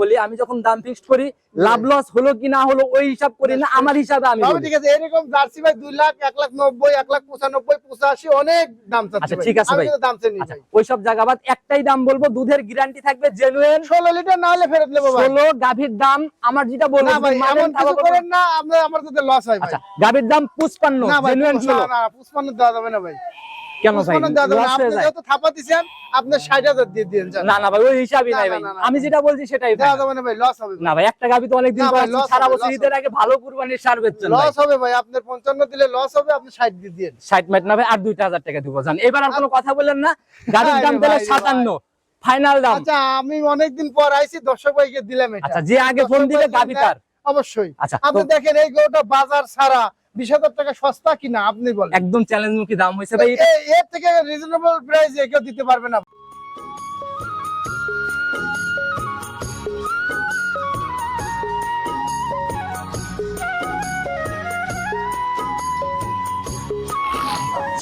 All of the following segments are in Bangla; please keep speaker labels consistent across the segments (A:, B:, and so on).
A: বলি আমি যখন দাম ফিক্সড করি লাভ লস হলো কি না হলো ওই হিসাব করি না আমার হিসাবে আমি
B: ঠিক আছে এরকম জার্সি ভাই দুই লাখ এক লাখ নব্বই এক লাখ পঁচানব্বই পঁচাশি অনেক দাম চাচ্ছে
A: আচ্ছা, ঠিক আছে
B: আমি
A: ভাই।
B: কিন্তু দাম চাইনি
A: আচ্ছা
B: ভাই।
A: ওইসব জায়গা বাদ একটাই দাম বলব দুধের গ্যারান্টি থাকবে জেনুইন
B: ষোলো লিটার না হলে ফেরত নেব ভাই।
A: ষোলো গাভীর দাম আমার যেটা বলব
B: না ভাই এমন কিছু করেন না আপনার আমার যাতে লস হয় ভাই।
A: আচ্ছা গাভীর দাম পুষ্পান্ন
B: না
A: জেনুইন
B: না
A: ষোলো।
B: না পুষ্পান্ন দেওয়া যাবে না ভাই।
A: কেন ভাই
B: থাপা দিছেন আপনি ষাট হাজার দিয়ে দিন
A: না না ভাই ওই হিসাবই নাই ভাই। আমি যেটা বলছি সেটাই
B: ভাই। লস হবে
A: না ভাই একটা গাভী তো অনেকদিন সারা বছর ঈদের আগে ভালো কুরবানির সার বেচছেন
B: লস হবে ভাই আপনার পঞ্চান্ন দিলে লস হবে আপনি ষাট দিয়ে দিন
A: ষাট মাইট না ভাই আর দুইটা হাজার টাকা দিব জান। এবার আর কোনো কথা বললেন না? গাড়ির দাম তাহলে সাতান্ন। ফাইনাল দাম।
B: আচ্ছা আমি অনেকদিন পর আইছি দর্শক ভাইকে দিলাম এটা।
A: আচ্ছা যে আগে ফোন দিলে গাভী তার।
B: অবশ্যই।
A: আচ্ছা
B: আপনি দেখেন এই গরুটা বাজার ছাড়া বিশ হাজার টাকা সস্তা কিনা আপনি বলেন।
A: একদম চ্যালেঞ্জ মুখী দাম হয়েছে ভাই।
B: এর থেকে রিজনেবল প্রাইস কেউ দিতে পারবে না।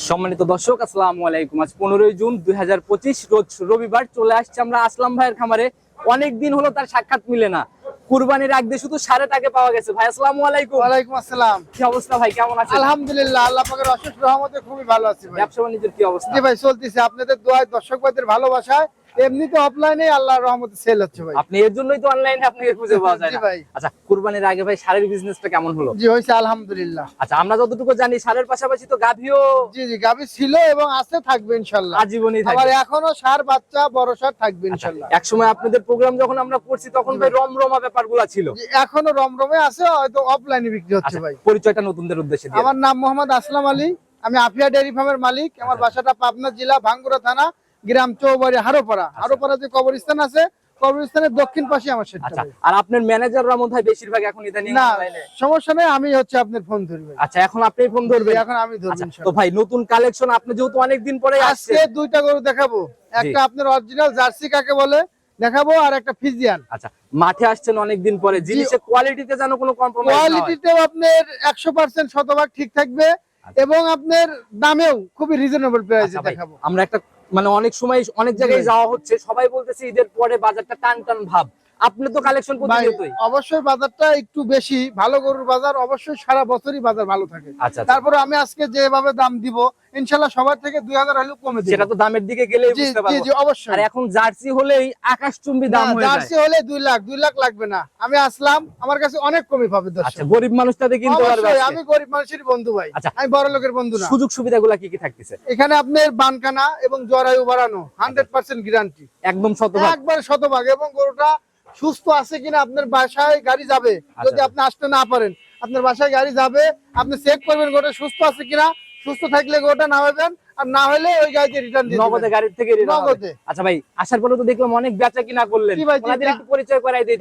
A: সম্মানিত দর্শক আসসালামু আলাইকুম। আজ পনেরোই জুন দুই হাজার পঁচিশ রোজ রবিবার চলে আসছে আমরা আসলাম ভাইয়ের খামারে। অনেক দিন হলো তার সাক্ষাৎ মিলে না। কুরবানির আগে শুধু সাড়ে টাকা পাওয়া গেছে। ভাই আসসালামু আলাইকুম।
B: ওয়ালাইকুম আসসালাম।
A: কি অবস্থা ভাই কেমন আছেন?
B: আলহামদুলিল্লাহ আল্লাহ পাকের অশেষ রহমতে খুবই ভালো আছি ভাই।
A: ব্যবসা বাণিজ্যের কি অবস্থা?
B: জি ভাই চলতেছে। আপনাদের দোয়ায় দর্শক ভালোবাসায় এমনিতে অফলাইনে আল্লাহর রহমতে সেল হচ্ছে ভাই।
A: আপনি এর জন্যই তো অনলাইনে আপনাকে খুঁজে পাওয়া যায় না। আচ্ছা কুরবানির আগে ভাই সারের বিজনেসটা কেমন হলো?
B: জি হয়েছে আলহামদুলিল্লাহ।
A: আচ্ছা আমরা যতটুকু জানি সারের পাশাপাশি তো গাভিও
B: জি জি ছিল এবং আছে থাকবে ইনশাল্লাহ।
A: আজীবনই
B: আবার
A: থাকে
B: এখনও সার বাচ্চা বড় সার থাকবে
A: আচ্ছা,
B: ইনশাল্লাহ।
A: এক সময় আপনাদের প্রোগ্রাম যখন আমরা করছি তখন ভাই রমরমা ব্যাপারগুলো ছিল।
B: এখনও রমরমে আছে হয়তো অফলাইনে বিক্রি হচ্ছে
A: আচ্ছা
B: ভাই।
A: পরিচয়টা নতুনদের উদ্দেশ্যে
B: আমার নাম মোহাম্মদ আসলাম আলী। আমি আফিয়া ডেয়ারি ফার্মের মালিক। আমার
A: আচ্ছা।
B: বাসাটা পাবনা জেলা ভাঙ্গুরা থানা। গ্রাম চৌবাড়ি হারোপাড়া। হারোপাড়া যে কবরস্থান আছে কবরস্থানের দক্ষিণ পাশে আমার সেটা
A: আচ্ছা আর আপনার ম্যানেজাররা মনে হয় বেশিরভাগ এখন ইদানিং
B: না সমস্যা নেই আমি হচ্ছে আপনার ফোন ধরবে।
A: আচ্ছা এখন আপনি ফোন ধরবেন?
B: এখন আমি ধরবো
A: আচ্ছা তো ভাই নতুন কালেকশন আপনি যেহেতু অনেকদিন পরে আসছে
B: আজকে দুইটা গরু দেখাবো। একটা আপনার অরিজিনাল জার্সি কাকে বলে দেখাবো আর একটা ফিজিয়ান।
A: আচ্ছা মাঠে আসছেন অনেকদিন পরে জিনিসের কোয়ালিটিতে যেন কোনো কম্প্রোমাইজ হয়।
B: আপনার একশো পার্সেন্ট শতভাগ ঠিক থাকবে এবং আপনার দামেও খুবই রিজনেবল প্রাইসে
A: আচ্ছা
B: দেখাবো।
A: আমরা একটা মানে অনেক সময় অনেক জায়গায় যাওয়া হচ্ছে সবাই বলতেছে ঈদের পরে বাজারটা টান টান ভাব। আপনি তো কালেকশন প্রতিনিয়তই।
B: অবশ্যই বাজারটা একটু বেশি ভালো গরুর বাজার অবশ্যই সারা বছরই বাজার ভালো থাকে।
A: আচ্ছা আচ্ছা।
B: তারপরে আমি আজকে যেভাবে দাম দিব সবার থেকে দুই হাজার হলেও কমে দিব।
A: সেটা তো দামের দিকে বুঝতে পারব।
B: জি অবশ্যই।
A: আর এখন জার্সি হলেই আকাশচুম্বী দাম
B: জার্সি হলে লাখ লাখ লাগবে না। আমি আসলাম আমার কাছে অনেক কমই পাবে
A: আচ্ছা গরিব মানুষটাতে কিনতে পারবে
B: আমি গরিব মানুষের বন্ধু ভাই।
A: আচ্ছা।
B: আমি বড় লোকের বন্ধু না।
A: সুযোগ সুবিধাগুলো কি কি থাকতেছে?
B: এখানে আপনার বানকানা এবং জরায়ু বাড়ানো হান্ড্রেড পার্সেন্ট গ্যারান্টি
A: একদম শতভাগ।
B: একবার শতভাগ এবং গরুটা সুস্থ আছে কিনা আপনার বাসায় গাড়ি যাবে যদি
A: আচ্ছা।
B: আপনি আসতে না পারেন। আপনার বাসায় গাড়ি যাবে আপনি চেক করবেন গরুটা সুস্থ আছে কিনা সুস্থ থাকলে গরুটা নামাবেন আর না হলে ওই গাড়িতে রিটার্ন দিয়ে
A: নগদে গাড়ির থেকে
B: নগদে।
A: আচ্ছা ভাই আসার পরে তো দেখলাম অনেক বেচা কিনা করলেন।
B: জি,
A: একটু পরিচয় করাই দিই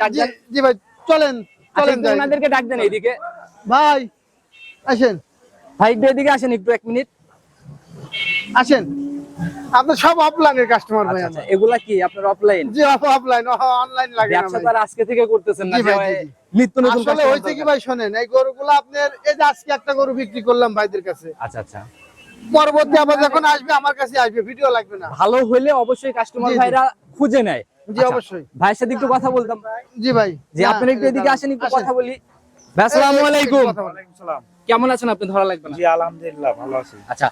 B: জি ভাই চলেন
A: আচ্ছা,
B: চলেন।
A: ওনাদেরকে ডাক দেন এইদিকে।
B: ভাই আসেন।
A: ভাই এদিকে আসেন একটু এক মিনিট।
B: আসেন। আপনার সব অফলাইনের কাস্টমার ভাই
A: আচ্ছা, আচ্ছা, এগুলা কি আপনার অফলাইন
B: জি অফলাইন অনলাইন লাগে না
A: ব্যবসা
B: ভাই।
A: তো আর আজকে থেকে করতেছেন না
B: ভাই, জি, জি।
A: নিত্য নতুন
B: আসলে হয়েছে কি ভাই শোনেন এই গরুগুলো আপনার এই যে আজকে একটা গরু বিক্রি করলাম ভাইদের কাছে।
A: আচ্ছা আচ্ছা।
B: পরবর্তী আবার যখন আসবে আমার কাছে আসবে ভিডিও লাগবে না।
A: ভালো হলে অবশ্যই কাস্টমার
B: জি, জি।
A: ভাইরা খুঁজে নেয়।
B: জি
A: আচ্ছা,
B: অবশ্যই।
A: ভাইয়ের সাথে একটু কথা বলতাম।
B: জি ভাই।
A: যে
B: না,
A: আপনারা একটু এদিকে আসেন একটু কথা বলি। আসসালামু আলাইকুম।
C: সালাম।
A: কেমন আছেন আপনি? ধরা লাগবে না।
C: জি আলহামদুলিল্লাহ ভালো আছি।
A: আচ্ছা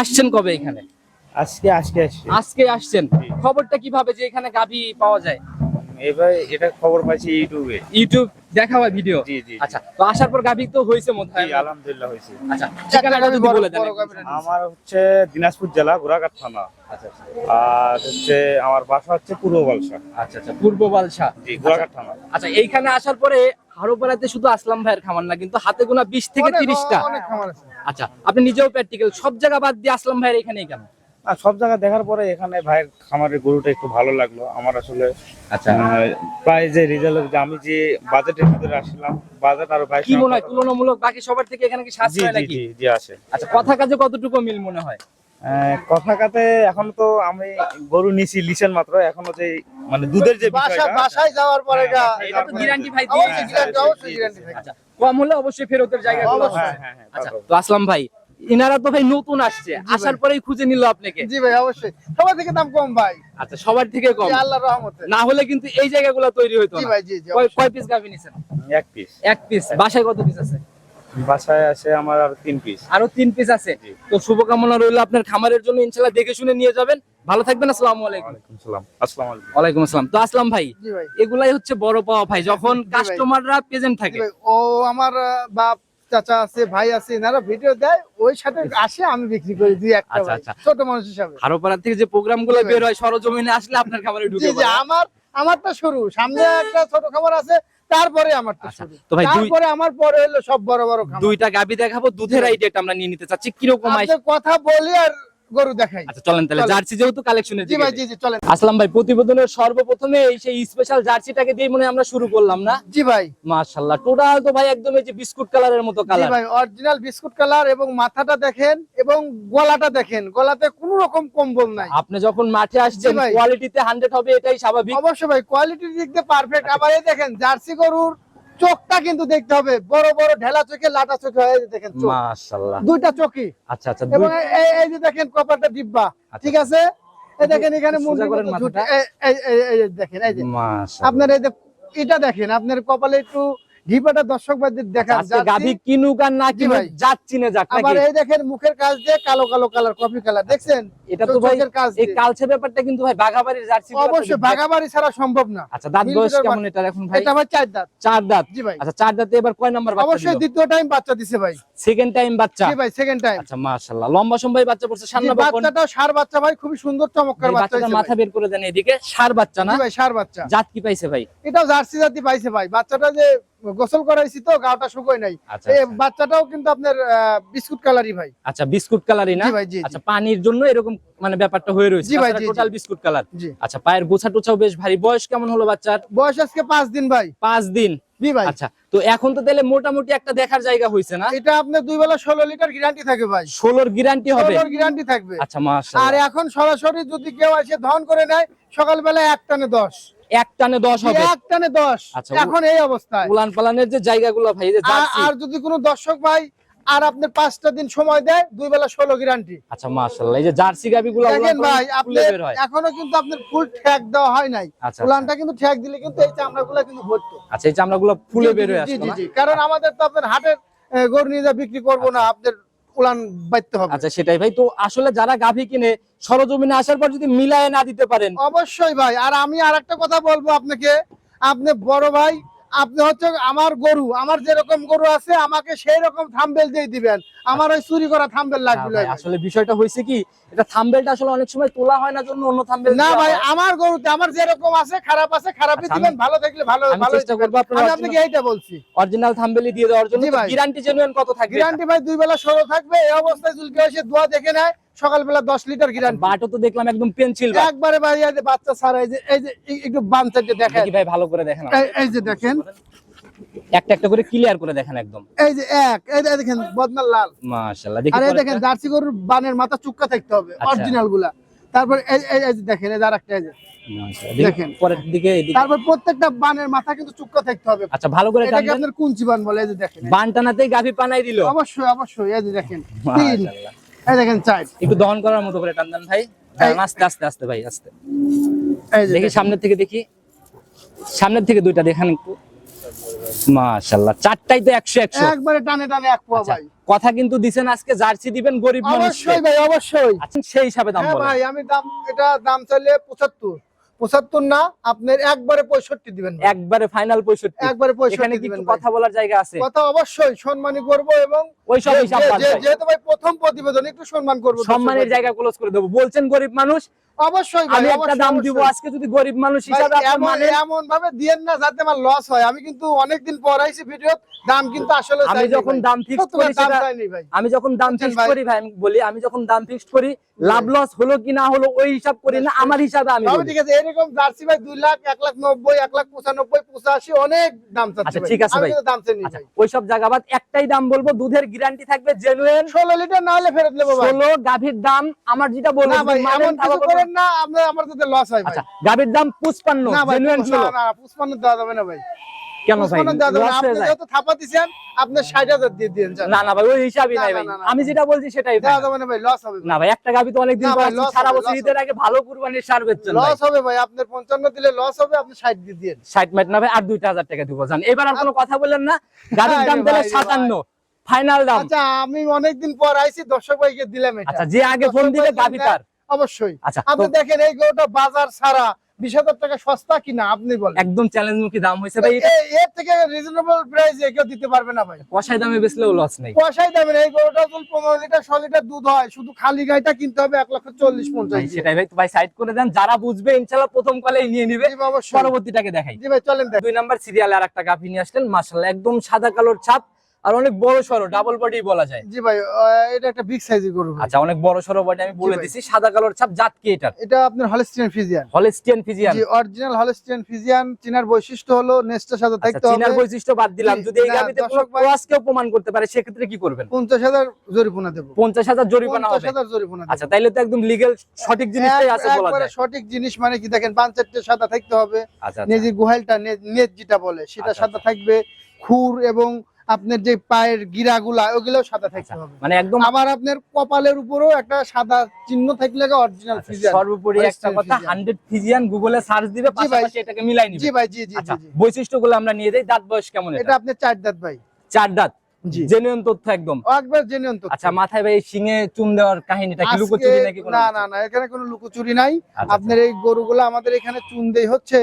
A: আসছেন কবে এখানে?
C: আজকে আজকে আসছি।
A: আজকে আসছেন। খবরটা কীভাবে যে এখানে গাভী পাওয়া যায়?
C: এবার এটা খবর পাইছি ইউটিউবে।
A: ইউটিউব দেখা হয় ভিডিও?
C: জি, জি।
A: আচ্ছা তো আসার পর গাভী তো হয়েছে মনে হয়
C: আলহামদুলিল্লাহ হয়েছে।
A: আচ্ছা ঠিকানাটা
B: গাভী
A: যদি বলে দেন।
C: আমার হচ্ছে দিনাজপুর জেলা ঘোড়াঘাট থানা।
A: আচ্ছা আচ্ছা।
C: আর হচ্ছে আমার বাসা হচ্ছে পূর্ব বালসা।
A: আচ্ছা আচ্ছা পূর্ব বালসা।
C: জি ঘোড়াঘাট থানা।
A: আচ্ছা এইখানে আসার পরে হারোপাড়াতে শুধু আসলাম ভাইয়ের খামার না কিন্তু হাতে গোনা বিশ থেকে তিরিশটা।
B: অনেক খামার আছে।
A: আচ্ছা আপনি নিজেও প্র্যাকটিক্যাল সব জায়গা বাদ দিয়ে আসলাম ভাইয়ের এখানেই কেন?
C: আর সব জায়গা দেখার পরে এখানে ভাইয়ের খামারের গরুটা একটু ভালো লাগল। আমার আসলে
A: আচ্ছা।
C: প্রায় যে রেজাল্ট যে আমি যে বাজেটের ভিতরে আসলাম বাজেট আর ভাই
A: কি মনে হয়? তুলনামূলক বাকি সবার থেকে এখানে কি নাকি?
C: জি জি আছে
A: আচ্ছা কথা কাজে কতটুকু মিল মনে হয়?
C: আহ, কথা কাতে এখন তো আমি গরু নিছি লিসেন মাত্র এখনও যে মানে দুধের যে বিষয়টা
B: বাসায় যাওয়ার পরে
C: হ্যাঁ,
A: এটা তো গ্যারান্টি ভাই
B: অবশ্যই
A: দিয়েছে
B: guarantee,
C: হ্যাঁ,
B: অবশ্যই guarantee
A: আচ্ছা কম হলে অবশ্যই ফেরতের জায়গা
C: হ্যাঁ হ্যাঁ হ্যাঁ
A: আচ্ছা তো আসলাম ভাই। ইনারা তো ভাই নতুন আসছে। আসার পরেই খুঁজে নিল আপনাকে।
B: জি ভাই অবশ্যই। সবার থেকে দাম কম ভাই।
A: আচ্ছা সবার থেকে কম।
B: আল্লাহর রহমতে।
A: না হলে কিন্তু এই জায়গাগুলো তৈরি হইতো
B: জি ভাই জি জি
A: কয়- কয় পিস গাভি নিছেন?
C: এক পিস
A: এক পিস বাসায় কত পিস আছে?
C: বাসায় আছে আমার আর তিন পিস
A: আরও তিন পিস আছে। তো শুভকামনা রইল আপনার খামারের জন্য। ইনশাল্লাহ দেখে শুনে নিয়ে যাবেন। ভালো থাকবেন আসসালামু আলাইকুম।
C: ওয়ালাইকুম সালাম আসসালামু আলাইকুম।
A: ওয়ালাইকুম আসসালাম। তো আসলাম ভাই
B: জি ভাই।
A: এগুলাই হচ্ছে বড় পাওয়া ভাই। যখন। কাস্টমাররা প্রেজেন্ট থাকে।
B: ও আমার বাপ চাচা আছে ভাই আছে এনারা ভিডিও দেয় ওই সাথে আসে আমি বিক্রি করি দুই একটা
A: আচ্ছা। আচ্ছা।
B: ছোট মানুষ হিসাবে।
A: হারোপাড়া থেকে যে
B: প্রোগ্রামগুলো
A: বের হয় সরজমিনে আসলে আপনার
B: খাবারে
A: ঢুকে যায়
B: আমার আমারটা শুরু। সামনে একটা ছোট খাবার আছে তারপরে আমারটা
A: আচ্ছা,
B: শুরু।
A: তো ভাই
B: তারপরে আমার পরে হলো সব বড় বড়
A: দুইটা গাবি দেখাবো দুধের আইডিয়াটা আমরা নিয়ে নিতে চাচ্ছি কীরকম
B: কথা বলি আর গরু দেখাই।
A: আচ্ছা চলেন তাহলে জার্সি যেহেতু কালেকশনের
B: জি ভাই জি জি চলেন।
A: আসলাম ভাই প্রতিবেদনের সর্বপ্রথমে এই সেই স্পেশাল জার্সিটাকে দিয়ে মনে আমরা শুরু করলাম না?
B: জি ভাই।
A: মাশাআল্লাহ টোটাল তো ভাই একদম এই যে বিস্কুট কালারের মতো
B: জি
A: কালার
B: ভাই অরিজিনাল বিস্কুট কালার এবং মাথাটা দেখেন এবং গলাটা দেখেন। গলাতে কোনো রকম কম্বল নাই।
A: আপনি যখন মাঠে আসছেন। কোয়ালিটিতে 100 হবে এটাই স্বাভাবিক।
B: অবশ্যই ভাই কোয়ালিটির দিক দিয়ে পারফেক্ট আবার এই দেখেন জার্সি গরুর চোখটা কিন্তু দেখতে হবে। বড় বড় ঢেলা চোখে লাটা চোখে হয়ে দেখেন
A: মাশাআল্লাহ।
B: দুইটা চোখই।
A: আচ্ছা আচ্ছা
B: এবং এই এই যে দেখেন কপারটা ডিব্বা
A: আচ্ছা।
B: ঠিক আছে? এই দেখেন এখানে মুন্ডি। এই- এই- দেখেন এই যে আপনার এই যে এটা দেখেন আপনার কপালে একটু ঘিপাটা দর্শক ভাইদের দেখান
A: আচ্ছা, আজকে গাভি
B: জার্সি।
A: কিনুক আর না কিনুক জাত চিনে যাক
B: আবার এই দেখেন মুখের কাজ দিয়ে কালো কালো কালার কফি কালার দেখছেন?
A: এটা তো ভাই এই
B: দিয়ে।
A: ব্যাপারটা কিন্তু ভাই বাঘাবাড়ির জার্সি
B: অবশ্যই বাগাবাড়ি ছাড়া সম্ভব না।
A: আচ্ছা দাঁত বয়স কেমন
B: বাট-
A: এখন ভাই?
B: এটা ভাই চার দাঁত।
A: চার দাঁত।
B: জি ভাই।
A: আচ্ছা চার দাঁতে এবার কয় নাম্বার বাচ্চা
B: অবশ্যই দ্বিতীয় টাইম বাচ্চা দিছে ভাই।
A: সেকেন্ড টাইম বাচ্চা?
B: জি ভাই সেকেন্ড টাইম
A: আচ্ছা মাশাআল্লাহ। লম্বা সময় বাচ্চা পড়ছে সামনে
B: সার বাচ্চা ভাই খুবই সুন্দর চমৎকার বাচ্চা
A: মাথা বের করে দেন এদিকে সার বাচ্চা না?
B: জি ভাই সার বাচ্চা।
A: জাত কি পাইছে ভাই?
B: এটাও জার্সি জাতি পাইছে ভাই। বাচ্চাটা যে গোসল করাইছি তো গাটা শুকোয় নাই।
A: আচ্ছা
B: এই
A: আচ্ছা।
B: বাচ্চাটাও কিন্তু আপনার বিস্কুট কালারই ভাই।
A: আচ্ছা বিস্কুট কালারই না। আচ্ছা পানির জন্য এরকম মানে ব্যাপারটা হয়ে রয়েছে। Total biscuit colour. আচ্ছা পায়ের গোছা টোছাও বেশ ভারী। বয়স কেমন হলো বাচ্চার?
B: বয়স আজকে পাঁচ দিন ভাই।
A: পাঁচ দিন?
B: জি ভাই।
A: আচ্ছা তো এখন তো তাহলে মোটামুটি একটা দেখার জায়গা হইছে না?
B: এটা আপনার দুই বেলা ষোলো লিটার গ্যারান্টি থাকে ভাই।
A: ষোলোর গ্যারান্টি হবে?
B: গ্যারান্টি থাকবে।
A: আচ্ছা
B: আর এখন সরাসরি যদি কেউ এসে ধন করে নেয় সকালবেলা এক টানে দশ।
A: এক টানে দশ হবে।
B: এক টানে দশ।
A: আচ্ছা,
B: এখন এই অবস্থায়।
A: উলান পালানের যে জায়গাগুলো ভাই
B: আর- যদি কোনো দর্শক ভাই আর আপনার পাঁচটা দিন সময় দেয় দুই বেলা ষোলো গ্যারান্টি
A: আচ্ছা মাশাআল্লাহ এই যে জার্সি গাবিগুলো
B: দেখেন ভাই এখনও কিন্তু আপনার ফুল ঠ্যাক দেওয়া হয় নাই।
A: আচ্ছা
B: উলানটা কিন্তু ঠ্যাক দিলে কিন্তু এই চামড়াগুলো কিন্তু ভরতো।
A: আচ্ছা এই চামড়াগুলো ফুলে
B: জি,
A: বের হয়ে
B: জি,
A: আসতো
B: জি,
A: না?
B: জি। কারণ আমাদের তো আপনার হাটের গরু নিয়ে বিক্রি করব না আপনার উলান বাইতে হবে।
A: আচ্ছা সেটাই ভাই। তো আসলে যারা গাভী কিনে সরজমিনে আসার পর যদি মিলায় না দিতে পারেন?
B: অবশ্যই ভাই। আর আমি আর একটা কথা বলব আপনাকে। আপনি বড় ভাই আপনি হচ্ছে আমার গরু আমার যেরকম গরু আছে আমাকে সেই রকম থাম্বেল দিয়ে দিবেন। আমার ওই চুরি করা থাম্বেল লাগবে।
A: আসলে বিষয়টা হয়েছে কি এটা থাম্বেলটা আসলে অনেক সময় তোলা হয় না জন্য অন্য থাম্বেল
B: না ভাই আমার গরুতে আমার যেরকম আছে খারাপ আছে খারাপই
A: আচ্ছা,
B: দিবেন ভালো থাকলে ভালো ভালো
A: চেষ্টা করব
B: আমি আপনাকে এইটা বলছি।
A: অরিজিনাল থাম্বেলই দিয়ে দেওয়ার জন্য গ্যারান্টি জেনুইন কত থাকবে?
B: গ্যারান্টি ভাই দুই বেলা ষোলো থাকবে এই অবস্থায় কেউ এসে দোয়া দেখে নেয়। সকালবেলা দশ লিটার গ্যারান্টি
A: বাটও তো দেখলাম একদম পেন্সিল
B: একবারে ভাই বাচ্চা ছাড়া এই যে এই যে একটু বাম সাইডে দেখেন।
A: ভাই ভালো করে দেখেন
B: এই- যে দেখেন।
A: একটা একটা করে ক্লিয়ার করে দেখেন একদম।
B: এই যে এক এই দেখেন বদনার লাল।
A: মাশাআল্লাহ দেখি
B: আর দেখেন জার্সি গরুর বানের মাথা চুক্কা থাকতে হবে
A: আচ্ছা।
B: অরিজিনালগুলা। তারপর এই এই- যে দেখেন এই যে আরেকটা এই যে। দেখেন।
A: পরের দিকে
B: তারপর প্রত্যেকটা বানের মাথা কিন্তু চুক্কা থাকতে হবে।
A: আচ্ছা ভালো করে টান
B: এটাকে আপনার কুঞ্চি বান বলে এই যে দেখেন।
A: বান টানাতেই গাভী পানাই দিল।
B: অবশ্যই অবশ্যই এই যে দেখেন।
A: মাশাআল্লাহ।
B: এই দেখেন চাইড
A: একটু দহন করার মতো করে টান দেন ভাই আস্তে আস্তে আস্তে ভাই আস্তে। দেখি সামনের থেকে দেখি। সামনের থেকে দুইটা দেখান একটু। মাশাআল্লাহ চারটাই তো একশো একশো।
B: একবারে টানে টানে এক পোয়া
A: আচ্ছা,
B: ভাই।
A: কথা কিন্তু আজকে জার্সি দিবেন গরিব মানুষ
B: অবশ্যই ভাই অবশ্যই।
A: আচ্ছা সেই হিসাবে দাম
B: হ্যাঁ
A: বলেন।
B: ভাই আমি দাম এটা দাম চাইলে পঁচাত্তর না আপনার একবারে পঁয়ষট্টি দিবেন
A: একবারে ফাইনাল পঁয়ষট্টি।
B: একবারে
A: এখানে
B: পঁয়ষট্টি
A: কি
B: দিবেন
A: কথা বলার জায়গা আছে?
B: কথা অবশ্যই সম্মানী করব এবং
A: ওই সব হিসাব।
B: যেহেতু ভাই প্রথম প্রতিবেদন একটু সম্মান করব
A: সম্মানের জায়গা ক্লোজ করে দেবো। বলছেন গরিব মানুষ
B: অবশ্যই
A: আমি একটা দাম দিব আজকে যদি গরিব মানুষ হিসাবে
B: এমন ভাবে দিয়েন না যাতে আমার লস হয়। আমি কিন্তু অনেকদিন পর আইছি ভিডিও দাম কিন্তু আসলে
A: আমি যখন দাম ফিক্স করি
B: ভাই।
A: আমি যখন দাম ফিক্স করি ভাই আমি বলি আমি যখন দাম ফিক্স করি লাভ লস হলো কি না হলো ওই হিসাব করি না আমার হিসাবে আমি
B: ঠিক আছে এরকম জার্সি ভাই দুই লাখ এক লাখ নব্বই এক লাখ পঁচানব্বই পঁচাশি অনেক দাম চাচ্ছি
A: আচ্ছা, ঠিক আছে ভাই।
B: দাম
A: আচ্ছা
B: ভাই।
A: ওইসব জায়গাবাদ একটাই দাম বলব দুধের গ্যারান্টি থাকবে জেনুইন
B: ষোলো লিটার না হলে ফেরত নেব ভাই।
A: গাভীর দাম আমার যেটা
B: ভাই এমন কিছু
A: বলব।
B: করেন না আপনার আমার যাতে লস হয় ভাই।
A: আচ্ছা গাভীর দাম পুষ্পান্ন
B: না ভাই না
A: ষোলো
B: না পুষ্পান্ন দেওয়া যাবে না ভাই।
A: কেন ভাই?
B: আপনি? যেহেতু থাপা দিছেন আপনি ষাট হাজার দিয়ে দিন
A: না না ভাই ওই হিসাবই নাই ভাই। আমি যেটা বলছি সেটাই
B: দেওয়া
A: final।
B: যাবে না ভাই লস হবে
A: না ভাই। একটা গাবি তো অনেকদিন
B: না
A: পর সারা বছর ঈদের আগে ভালো কুরবানির সার বেচছেন
B: লস হবে ভাই আপনার পঞ্চান্ন দিলে লস হবে আপনি ষাট দিয়ে দিন
A: ষাট মিনিট না ভাই আর দুইটা হাজার টাকা দিব জান এবার আর কোনো কথা বললেন না। গাড়ির দাম তাহলে
B: রে
A: সাতান্ন। ফাইনাল দাম।
B: আচ্ছা আমি অনেকদিন পর আইছি দর্শক ভাইকে দিলাম এটা।
A: আচ্ছা যে আগে ফোন দিলে গাবি তার।
B: অবশ্যই।
A: আচ্ছা
B: আপনি দেখেন এই গরুটা বাজার ছাড়া বিশ হাজার টাকা সস্তা কিনা আপনি বলেন।
A: একদম চ্যালেঞ্জ মুখী দাম হয়েছে ভাই।
B: এর থেকে রিজনেবল প্রাইসে কেউ দিতে পারবে না ভাই।
A: কষাই দামে বেচলেও লস নেই।
B: দেবেন এই গরুটা যদি পনেরো লিটার ছ লিটার দুধ হয় শুধু খালি গাইটা কিনতে হবে এক লক্ষ চল্লিশ পঞ্চাশ
A: সেটাই ভাই ভাই সাইড করে দেন যারা বুঝবে ইনশাআল্লাহ প্রথম কলেই নিয়ে নিবে। পরবর্তীটাকে দেখাই।
B: জি ভাই চলেন
A: দুই নাম্বার সিরিয়ালে আর একটা গাভি নিয়ে আসলেন মাশাআল্লাহ একদম সাদা কালোর ছাপ। আর অনেক বড় সরো ডাবল বডি বলা যায়।
B: জি ভাই এটা একটা বিগ সাইজের গরু।
A: আচ্ছা অনেক বড় সরো বডি আমি বলে। দিছি সাদা কালোর ছাপ জাত কি এটা
B: এটা আপনার হলস্টিয়ান ফিজিয়ান
A: হলিস্টিয়ান ফিজিয়ান
B: জি অরিজিনাল হলস্টিয়ান ফিজিয়ান চিনার বৈশিষ্ট্য হলো নেস্টের সাথে
A: আচ্ছা
B: থাকতে
A: চীনার
B: হবে।
A: বৈশিষ্ট্য বাদ দিলাম যদি এই
B: না,
A: গাভিতে কোনো
B: দর্শক
A: ক্রস কেউ প্রমাণ করতে পারে সেক্ষেত্রে কি করবেন?
B: পঞ্চাশ হাজার জরিমানা দেব।
A: পঞ্চাশ হাজার জরিমানা
B: পঞ্চাশ
A: হবে
B: হাজার জরিমানা
A: আচ্ছা তাইলে তো একদম লিগেল সঠিক জিনিসটাই আছে বলা যায়।
B: সঠিক জিনিস মানে কি দেখেন পাঁচ চারটে সাদা থাকতে হবে।
A: আচ্ছা আচ্ছা।
B: নেজি গুহালটা নেজ যেটা বলে সেটা
A: আচ্ছা,
B: সাদা থাকবে। খুর এবং আপনার যে পায়ের গিরাগুলা ওগুলোও সাদা থাকতে
A: আচ্ছা,
B: হবে।
A: মানে একদম
B: আবার আপনার কপালের উপরেও একটা সাদা চিহ্ন থাকলে অরিজিনাল
A: আচ্ছা,
B: ফিজিয়ান
A: সর্বোপরি একটা কথা
B: Fijian।
A: হান্ড্রেড ফিজিয়ান গুগলে সার্চ দিবে পাশাপাশি এটাকে মিলাই
B: জি
A: নিবে
B: ভাই জি জি
A: আচ্ছা
B: জি। জি।
A: বৈশিষ্ট্যগুলো আমরা নিয়ে যাই। দাঁত বয়স কেমন
B: এটা? আপনার চার দাঁত ভাই।
A: চার দাঁত?
B: জি।
A: জেনুইন তথ্য একদম?
B: একবার জেনুইন তো
A: আচ্ছা মাথায় ভাই শিঙে চুন দেওয়ার কাহিনীটা কি? লুকোচুরি নাকি কোনো
B: না না না এখানে কোনো লুকোচুরি নাই।
A: আচ্ছা,
B: আপনার এই গরুগুলো আমাদের এখানে চুন দেই হচ্ছে।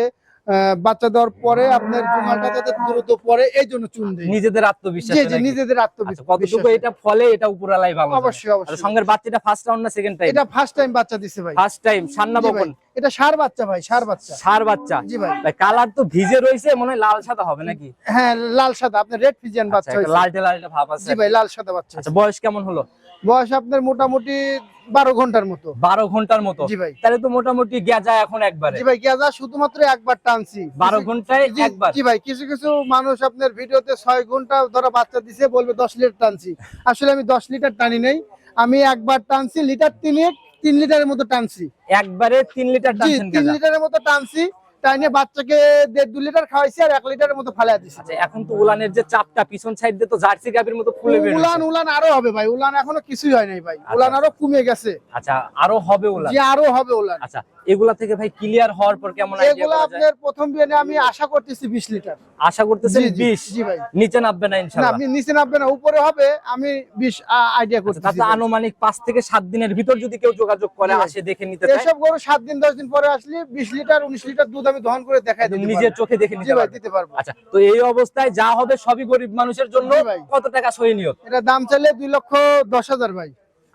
B: বাচ্চা দেওয়ার পরে আপনার জুমালটা যাতে দ্রুত পরে এই জন্য চুন
A: আচ্ছা। নিজেদের আত্মবিশ্বাস
B: জি নিজেদের
A: আচ্ছা,
B: আত্মবিশ্বাস।
A: কতটুকু এটা ফলে এটা উপরালাই ভালো।
B: অবশ্যই অবশ্যই।
A: সঙ্গের বাচ্চাটা ফার্স্ট রাউন্ড না সেকেন্ড টাইম
B: এটা ফার্স্ট টাইম বাচ্চা দিছে ভাই।
A: ফার্স্ট টাইম সান্না বকন।
B: এটা সার বাচ্চা ভাই সার বাচ্চা।
A: সার বাচ্চা।
B: জি ভাই।
A: ভাই কালার তো ভিজে রয়েছে মনে হয় লাল সাদা হবে নাকি?
B: হ্যাঁ লাল সাদা আপনার রেড ফিজিয়ান
A: আচ্ছা,
B: বাচ্চা।
A: লালটে লালটে ভাব আছে।
B: জি ভাই লাল সাদা বাচ্চা
A: আচ্ছা বয়স কেমন হলো?
B: বয়স আপনার মোটামুটি বারো ঘণ্টার মতো।
A: বারো ঘণ্টার মতো।
B: জি ভাই।
A: তাহলে তো মোটামুটি গেজা এখন একবারে।
B: জি ভাই গেজা শুধুমাত্র একবার টানছি।
A: বারো ঘন্টায়
B: জি-
A: একবার।
B: জি ভাই কিছু কিছু মানুষ আপনার ভিডিওতে ছয় ঘণ্টা ধরো বাচ্চা দিছে বলবে দশ লিটার টানছি। আসলে আমি দশ লিটার টানি নাই। আমি একবার টানছি লিটার তিন তিন লিটারের মতো টানছি।
A: একবারে তিন লিটার
B: জি
A: টানছেন
B: তিন
A: গেজা।
B: লিটারের মতো টানছি। টাইনে বাচ্চাকে দেড় দু লিটার খাওয়াইছি আর এক লিটারের মতো ফালাই দিছি।
A: আচ্ছা এখন তো উলানের যে চাপটা পিছন সাইড দিয়ে তো জার্সি গাবির মতো ফুলে বের
B: উলান উলান আরও হবে ভাই উলান এখনও কিছুই হয় নাই ভাই।
A: আচ্ছা।
B: উলান আরও কমে গেছে।
A: আচ্ছা আরও হবে উলান।
B: আরও হবে উলান।
A: আচ্ছা এগুলা থেকে ভাই ক্লিয়ার হওয়ার পর কেমন
B: এগুলো আপনার প্রথম বিয়ানে আমি আশা করতেছি বিশ লিটার।
A: আশা করতেছি
B: জি, জি,
A: 20
B: জি ভাই।
A: নিচে নামবে না
B: না
A: ইনশাআল্লাহ
B: আপনি নিচে নামবে না উপরে হবে আমি বিশ আইডিয়া করতেছি
A: তাতে আনুমানিক পাঁচ থেকে সাত দিনের ভিতর যদি কেউ যোগাযোগ করে আসে দেখে নিতে চায়?
B: এসব গরু সাত দিন দশ দিন পরে আসলে বিশ লিটার উনিশ লিটার দুধ আমি দহন করে দেখাই দিতে
A: নিজের চোখে দেখে
B: জি
A: নিতে
B: ভাই দিতে পারব।
A: আচ্ছা তো এই অবস্থায় যা হবে সবই গরিব মানুষের জন্য কত টাকা সহনীয়ত?
B: এটা দাম চাইলে দুই লক্ষ দশ হাজার ভাই।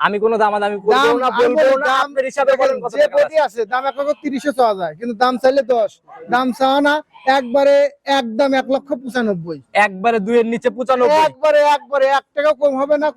A: আমি কোনো দামাদামি করব না বলব না হিসাবে বলেন কত
B: যে আছে। দাম এক চাওয়া যায় কিন্তু দাম চাইলে 10 দাম চাও না একবারে একদম 1 লক্ষ 95
A: একবারে নিচে 95
B: একবারে একবারে 1 টাকা কম হবে না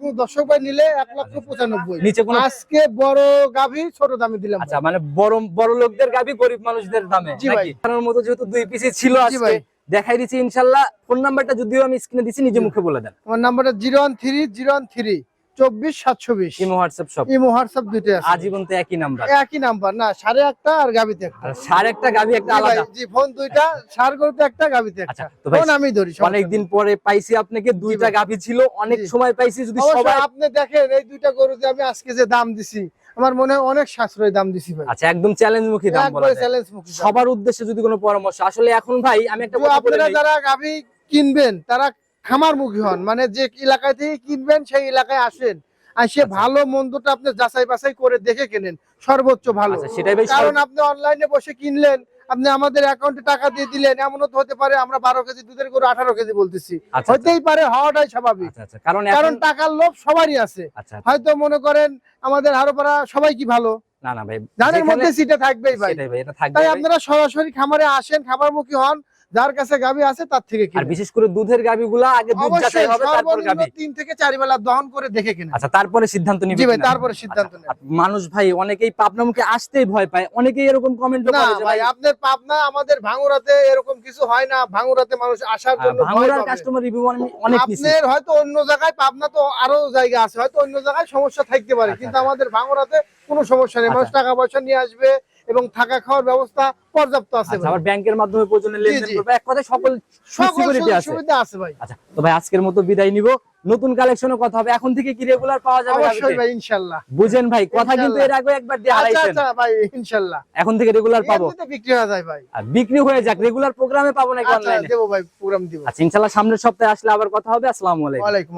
B: নিলে লক্ষ 95
A: নিচে কোন
B: আজকে বড় গাবি ছোট দামে দিলাম।
A: আচ্ছা মানে বড় বড় লোকদের গাবি গরিব মানুষদের দামে নাকি? কারণ মতো যেহেতু দুই পিসি ছিল আজকে দেখাই দিচ্ছি ইনশাআল্লাহ ফোন নাম্বারটা যদিও আমি স্ক্রিনে দিছি নিজে মুখে বলে দেন।
B: ফোন নাম্বারটা 013 013 চব্বিশ সাতশো বিশ
A: ইমো হোয়াটসঅ্যাপ সব।
B: ইমো হোয়াটসঅ্যাপ দুইটাই
A: আজীবন তো একই নাম্বার।
B: একই নাম্বার না সাড়ে একটা আর গাবিতে একটা।
A: আর একটা গাভি একটা আলাদা।
B: জি ফোন দুইটা সার গরুতে একটা গাবিতে একটা।
A: আচ্ছা,
B: ফোন আমি ধরি
A: অনেকদিন পরে পাইছি আপনাকে দুইটা। ছিল অনেক সময় পাইছি যদি সবাই
B: আপনি দেখেন এই দুইটা গরু যে আমি আজকে যে দাম দিছি আমার মনে হয় অনেক সাশ্রয় দাম দিছি ভাই।
A: আচ্ছা একদম চ্যালেঞ্জ মুখী দাম বলা
B: চ্যালেঞ্জ
A: সবার উদ্দেশ্যে যদি কোনো পরামর্শ আসলে এখন ভাই আমি একটা
B: আপনারা যারা গাভী কিনবেন তারা খামার মুখী হন। মানে যে এলাকায় থেকে কিনবেন সেই এলাকায় আসেন। আর সে
A: আচ্ছা।
B: ভালো মন্দটা আপনি যাচাই বাছাই করে দেখে কেনেন। সর্বোচ্চ ভালো।
A: আচ্ছা,
B: কারণ আপনি অনলাইনে বসে কিনলেন আপনি আমাদের অ্যাকাউন্টে টাকা দিয়ে দিলেন এমনও তো হতে পারে আমরা বারো কেজি দুধের গরু আঠারো কেজি বলতেছি।
A: আচ্ছা,
B: হতেই পারে হওয়াটাই স্বাভাবিক।
A: কারণ
B: কারণ টাকার লোভ সবারই আছে। হয়তো মনে করেন আমাদের হারোপাড়া সবাই কি ভালো?
A: না না ভাই
B: ধানের মধ্যে সিটে থাকবেই ভাই।
A: ভাই
B: তাই আপনারা সরাসরি খামারে আসেন খামারমুখী হন। যার কাছে গাভী আছে তার থেকে
A: আর বিশেষ করে দুধের গাভিগুলা আগে দুধ যাচাই হবে তারপর গাভি।
B: তিন থেকে চার বেলা দহন করে দেখে কিনেন
A: আচ্ছা তারপরে সিদ্ধান্ত নিবে
B: জি ভাই তারপরে সিদ্ধান্ত
A: আচ্ছা,
B: নেন
A: আর মানুষ ভাই অনেকেই পাবনা মুখে আসতেই ভয় পায় অনেকেই এরকম কমেন্ট করে যে
B: ভাই আপনার পাবনা আমাদের ভাঙুরাতে এরকম কিছু হয় না ভাঙুরাতে মানুষ আসার জন্য ভয়
A: ভাঙুরার কাস্টমার রিভিউ অনেক নিছি।
B: আপনার হয়তো অন্য জায়গায় পাবনা তো আরও জায়গা আছে হয়তো অন্য জায়গায় সমস্যা থাকতে পারে
A: আচ্ছা,
B: কিন্তু আমাদের ভাঙুরাতে কোনো সমস্যা নেই মানুষ
A: আচ্ছা।
B: টাকা পয়সা নিয়ে আসবে এবং থাকা খাওয়ার ব্যবস্থা পর্যাপ্ত আছে
A: আচ্ছা আবার ব্যাংকের মাধ্যমে প্রয়োজনে লেনদেন করবে। এক কথায় সকল সিকিউরিটি আছে।
B: সুবিধা আছে ভাই।
A: আচ্ছা তো ভাই আজকের মতো বিদায় নিব। নতুন কালেকশনে কথা হবে। এখন থেকে কি রেগুলার পাওয়া যাবে
B: অবশ্যই ভাই ইনশাল্লাহ।
A: বুঝেন ভাই কথা কিন্তু এর আগে একবার দিয়ে
B: আচ্ছা
A: হারাইছেন।
B: আচ্ছা ভাই ইনশাল্লাহ।
A: এখন থেকে রেগুলার পাবো।
B: বিক্রি হয়ে যায় ভাই।
A: আর বিক্রি হয়ে যাক রেগুলার প্রোগ্রামে পাবো নাকি
B: আচ্ছা
A: অনলাইনে
B: দেবো ভাই প্রোগ্রাম দিব।
A: আচ্ছা ইনশাল্লাহ সামনের সপ্তাহে আসলে আবার কথা হবে। আসসালামু আলাইকুম।
B: ওয়ালাইকুম